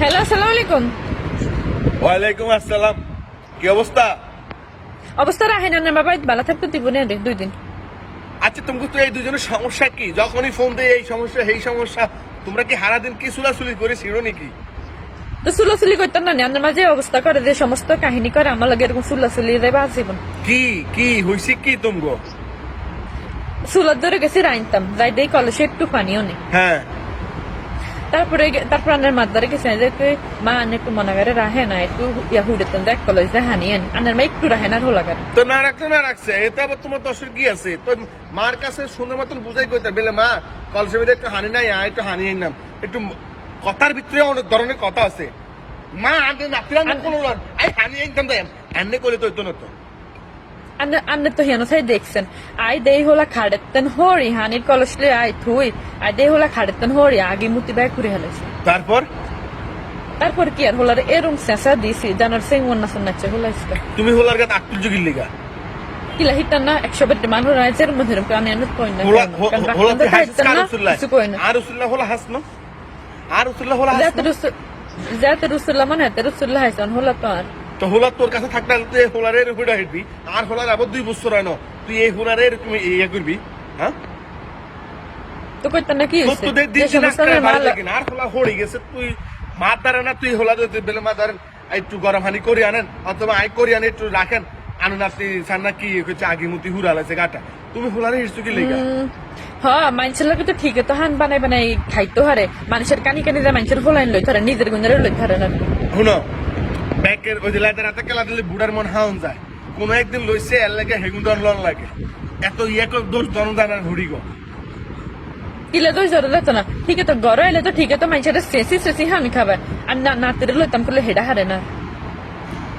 Hello আসসালামু আলাইকুম। ওয়ালাইকুম আসসালাম। কি অবস্থা? অবস্থা রাহেন না বাবা ভালো থাকতো দিব না দুই দিন। আচ্ছা তুমি তো এই দুজনের সমস্যা কি? যখনই ফোন দেয় এই সমস্যা এই সমস্যা তোমরা কি হারা দিন কি সুলাসুলি করে ছিড়ো নাকি? তো সুলাসুলি করতাম না আপনার মাঝে অবস্থা করে যে সমস্ত কাহিনী করে আমার লাগে এরকম সুলাসুলি দেবে আজীবন কি কি হইছে কি তুমগো? সুলার ধরে গেছি রাইনতাম। যাই দেই কলেজে একটু পানিও নেই। হ্যাঁ। তারপরে তারপর আনের মাত ধরে গেছে যে মা আনে একটু মনে করে রাহে না একটু ইয়া হুড়েতন দেখ কলেজ যে হানিয়েন আনের মা একটু রাহে না হলা করে তো না রাখতে না রাখছে। এটা আবার তোমার দশের কি আছে? তো মার কাছে সুন্দর মতন বুঝাই কইতে বেলে মা কলসে একটু হানি নাই আয় একটু হানি নাম একটু কথার ভিতরে অনেক ধরনের কথা আছে। মা আগে নাতিরা কোনো আই হানি একদম তাই এনে করে তো না তো। আন্নে তো হিয়ানো সাই দেখছেন আই দেই হলা খাড়েতেন হরি হানির কলসলে আই থুই আই দেই হলা খাড়েতেন হরি আগে মুতি বাই করে হেলেছে তারপর তারপর কি আর হলার এরম সেসা দিছি জানার সেই মন না শুনছে হলা ইসকা তুমি হলার গাত আকুল যুগির লিগা কিলা হিটান না একশো বেট মানুষ এর মধ্যে আমি আনত কই না হোলা হোলা তুই না কিছু কই না আর রসুল্লাহ হোলা হাস না আর রসুল্লাহ হোলা হাস রসুল যাতে রসুল্লাহ মানে হাতে রসুল্লাহ হাইছন হলা তো আর তো হোলা তোর কাছে থাকতে হলে তুই হোলারের হুডা হিটবি আর হোলার আবার দুই বছর হয় না। তুই এই হোলারের তুমি ইয়ে করবি হ্যাঁ? তো কইতাম না কি তোর তোদের দিন দিন সমস্ত আজকাল মাল ভালো। লাগে না আর হোলা হড়ে গেছে তুই না তুই হোলা দিতে বেলে একটু গরম হানি করে আনেন অথবা আই করে আনে একটু রাখেন আনুন আপনি সান্না কি হচ্ছে আগে মতি হুরা লাগছে গাটা। তুমি হোলারে হিসু কি লেগা? হ্যাঁ মানুষের লাগে তো ঠিক তো হান বানাই বানাই খাইতো হারে। মানুষের কানি কানি যে মানুষের ফলাইন লই ধরে নিজের গুঞ্জারে লই ধরে না। শুনো ব্যাকের ওই যে লাইতে রাতে খেলা দিলে বুড়ার মন হাউন যায়। কোনো একদিন লইছে এর লাগে হেগুন্ডন লন লাগে। এত ইয়ে করে দোষ জনদানার ঘুরি গো। কিলে তো জোর দিত না। ঠিক তো গরম এলে তো ঠিক তো মানুষের শেষি শেষি হামি খাবে। আর না নাতের লইতাম করলে হেডা হারে না।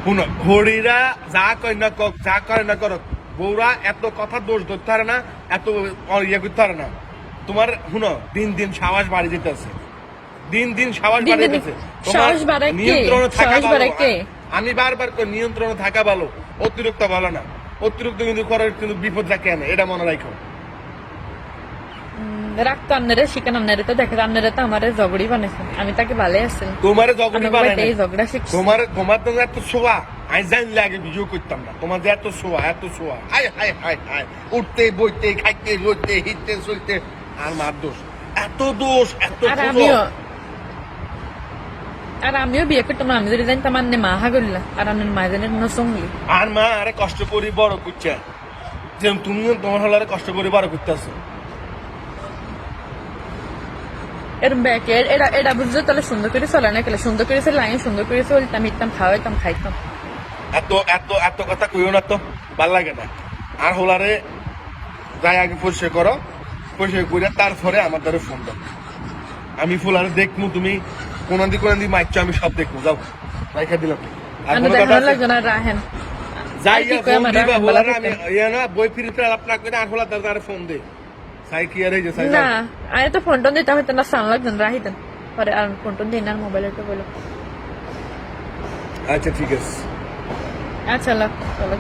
শুনো হরিরা যা কয় না কক যা করে না করক বৌরা এত কথা দোষ ধরতে পারে না এত ইয়ে করতে পারে না। তোমার শুনো দিন দিন সাহস বাড়ি যেতেছে। দিন দিন সাহস দিন বাড়ি দিন যেতেছে সাহস বাড়ায় কে? নিয়ন্ত্রণে থাকা ভালো। আমি বারবার কই নিয়ন্ত্রণে থাকা ভালো অতিরিক্ত ভালো না। অতিরিক্ত কিন্তু করার কিন্তু বিপদ রাখে না এটা মনে রাখো। রাখতো আন্নারে শিখান আন্নারে তো দেখে আন্নারে তো আমার জগড়ি বানাইছে। আমি তাকে আছে। তোমার বানায় বাড়িতে এই শিখছি। তোমার তোমার তো এত শোয়া আমি জানলে ভিডিও করতাম না। তোমার যে এত শোয়া এত শোয়া হাই হাই হাই হাই উঠতে বইতে খাইতে লইতে হিটতে চলতে। আর মার দোষ। এত দোষ এত দোষ। আর আমিও বিয়ে করতাম না, আমি যদি জানতাম আন্নে মা হাগল্লা আর আন্নের মা জানেন না সঙ্গলি আর মা আরে কষ্ট করি বড় করছে যে তুমি তোমার হলারে কষ্ট করে বড় করতেছো এরম ব্যাকে এটা এটা বুঝছ তাহলে সুন্দর করে চলে না কেলে সুন্দর করে চলে আমি সুন্দর করে চলতাম ইতাম খাওয়াইতাম খাইতাম এত এত এত কথা কইও না তো ভালো লাগে না আর হলারে যাই আগে পরিষ্কার করো পরিষ্কার করে তারপরে আমার দ্বারা ফোন দাও আমি ফুলারে দেখমু তুমি কোন দিক কোন দিক মাইচ্ছ আমি সব দেখব। যাও রাইখা দিলাম। আর আমি কোনো কথা দেখানো আছে? লাগবে না রাহেন যাই আর কি কই ফোন দিবা রাহেন হলারে বলা আমি। ইয়া না বই ফিরে ফিরে আলাপ না করে আর হলা তার তারে ফোন দে। সাই কি আর এই যে সাই না আমি তো ফোন টোন দিতাম হয়তো না সাউন্ড লাগতেন রাহিতেন পরে আর ফোন টোন দিন আর মোবাইলে তো বলো। আচ্ছা ঠিক আছে। আচ্ছা লাগ চলো